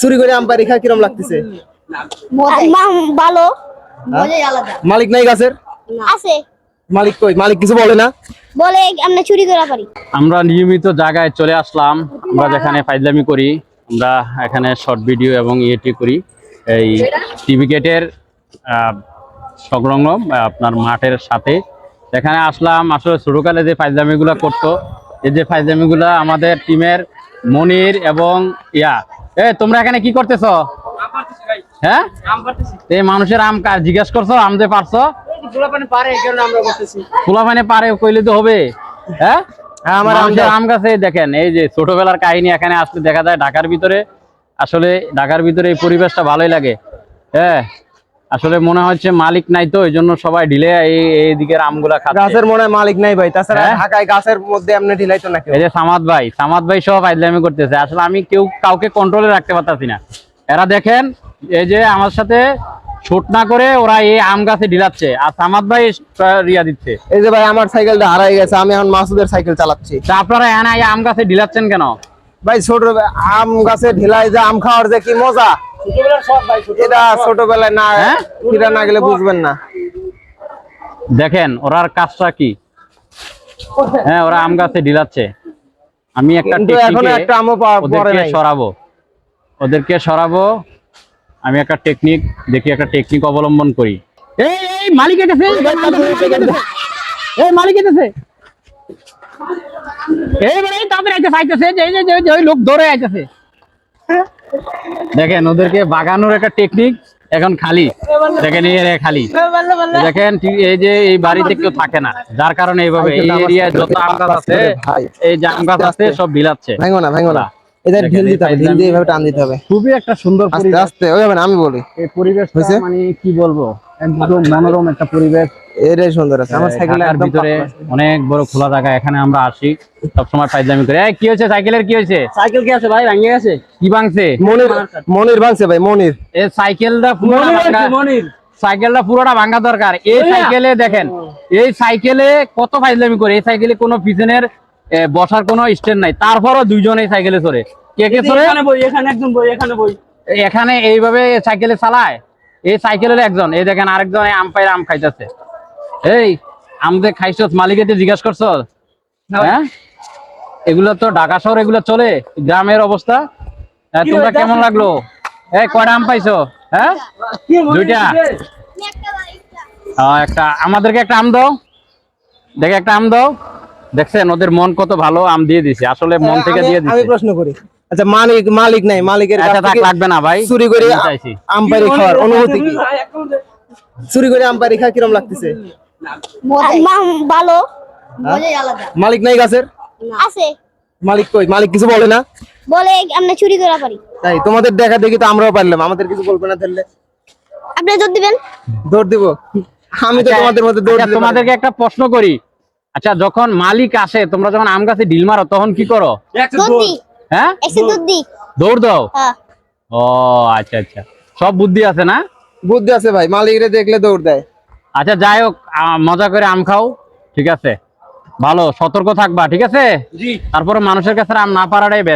চুরি করে আম পারি খা কিরম লাগতেছে? ভালো। মালিক নাই গাছের? আছে। মালিক কই? মালিক কিছু বলে না? বলে আমরা চুরি করা পারি। আমরা নিয়মিত জায়গায় চলে আসলাম। আমরা যেখানে ফাইজলামি করি আমরা এখানে শর্ট ভিডিও এবং ইয়েটি করি। এই টিভি গেটের সংলগ্ন আপনার মাঠের সাথে। এখানে আসলাম আসলে ছোটকালে যে ফাইজলামিগুলো করতো এই যে ফাইজলামিগুলো আমাদের টিমের মনির এবং ইয়া এ তোমরা এখানে কি করতেছো? হ্যাঁ? এই মানুষের আম কা- জিজ্ঞেস করছ আম যে পারছ? খোলা মানে পারে কইলে তো হবে। হ্যাঁ? হ্যাঁ, আমার। আম গাছে দেখেন এই যে ছোটবেলার কাহিনী এখানে আসলে দেখা যায় ঢাকার ভিতরে। আসলে ঢাকার ভিতরে এই পরিবেশটা ভালোই লাগে। হ্যাঁ? আসলে মনে হচ্ছে মালিক নাই তো এই জন্য সবাই ঢিলে এই আমগুলা খাচ্ছে। গাছের মনে হয় মালিক নাই ভাই তাছাড়া হ্যাঁ? ঢাকায় গাছের মধ্যে এমনি ঢিলাইতো না কেউ এই যে সামাদ ভাই সামাদ ভাই সব আইজলামি করতেছে। আসলে আমি কেউ কাউকে কন্ট্রোলে রাখতে পারতাছি না। এরা দেখেন এই যে আমার সাথে না করে ওরা এই আম গাছে ঢিলাচ্ছে। আর সামাদ ভাই রিয়া দিচ্ছে। এই যে ভাই আমার সাইকেলটা হারাই গেছে আমি এখন মাসুদের সাইকেল চালাচ্ছি। তা আপনারা এখানে এই আম গাছে ঢিলাচ্ছেন কেন? ভাই ছোট আম গাছে ঢিলাই যে আম খাওয়ার যে কি মজা? এটা ছোটবেলায় না হ্যাঁ? না গেলে বুঝবেন না। দেখেন ওরার কাজটা কি? হ্যাঁ ওরা আম গাছে ঢিলাচ্ছে। আমি একটা কিন্তু একটা আমও পাওয়া- ওদেরকে সরাবো। ওদেরকে সরাবো। আমি একটা টেকনিক দেখি একটা টেকনিক অবলম্বন করি। এই এই মালিক এসেছে এই মালিক এসেছে এই মানে তাদের আইতেছে আইতেছে যে যে- যে- যে ওই লোক ধরে আইতেছে। দেখেন ওদেরকে বাগানোর একটা টেকনিক এখন খালি। দেখেন এই area খালি। দেখেন এই যে এই বাড়িতে কেউ থাকে না। যার কারণে এইভাবে এই এরিয়ায় যত আম গাছ আছে এই যে আম গাছ আছে সব বিলাচ্ছে। ভাঙো না ভাঙো না। এটা ঢিল দিতে হবে ঢিল দিয়ে এভাবে টান দিতে হবে। খুবই একটা সুন্দর পরিবেশ। আস্তে আমি বলি। এই পরিবেশটা মানে কি বলব? একদম মনোরম একটা পরিবেশ। এটাই সুন্দর আছে। আমার সাইকেল একদম ভিতরে অনেক বড় খোলা জায়গা এখানে আমরা আসি সবসময় ফাইজলামি করি। এই কি হয়েছে? সাইকেলের কি হয়েছে? সাইকেল কি আছে ভাই? ভাঙে গেছে? কি ভাঙছে? মনির মনির ভাঙছে ভাই মনির। এই সাইকেলটা ভাঙা মনির। সাইকেলটা পুরোটা ভাঙা দরকার। এই সাইকেলে দেখেন এই সাইকেলে কত ফাইজলামি করে? এই সাইকেলে কোনো পিছনের বসার কোনো স্ট্যান্ড নাই। তারপরও দুইজন এই সাইকেলে চড়ে। কে কে চড়ে? এখানে বই এখানে একদম বই এখানে বই। এখানে এইভাবে সাইকেলে চালায়? এই সাইকেলের একজন এই দেখেন আরেকজন আম পাইরে আম খাইতেছে। এই আম যে খাইছস মালিকেতে জিজ্ঞাসা করছস? হ্যাঁ? এগুলো তো ঢাকা শহর এগুলো চলে গ্রামের অবস্থা। হ্যাঁ, তোমরা কেমন লাগল? এই কয়টা আম পাইছো? হ্যাঁ? দুইটা? একটা আমাদেরকে একটা আম দাও। দেখে একটা আম দাও। দেখছেন ওদের মন কত ভালো আম দিয়ে দিছে। আসলে মন থেকে আমি- দিয়ে আমি দিছে। প্রশ্ন করি। আচ্ছা মালিক মালিক নাই মালিকের আচ্ছা কাছ থাক লাগবে না ভাই। চুরি করে আমি আম পারি খাওয়ার অনুভূতি কি? চুরি করে আম পারি খা কিরম লাগতেছে? ভালো। মালিক নাই গাছের? আছে। মালিক কই? মালিক কিছু বলে না? বলে আমরা চুরি করা পারি। তাই তোমাদের দেখা দেখি তো আমরাও পারলাম আমাদের কিছু বলবে না তাহলে? আপনি জোর দিবেন? দৌড় দিব। আমি তো আচ্ছা, তোমাদের মধ্যে দৌড় আচ্ছা, তোমাদেরকে একটা প্রশ্ন করি। আচ্ছা যখন মালিক আসে তোমরা যখন আম গাছে ডিল মারো তখন কি করো? হ্যাঁ? দৌড় দাও? হ্যাঁ। ও আচ্ছা আচ্ছা। সব বুদ্ধি আছে না না। বুদ্ধি আছে ভাই মালিকরে দেখলে দৌড় দেয়। আচ্ছা যাই হোক মজা করে আম খাও ঠিক আছে? ভালো সতর্ক থাকবা ঠিক আছে? তারপরে মানুষের কাছে আম না পারাটাই বেশ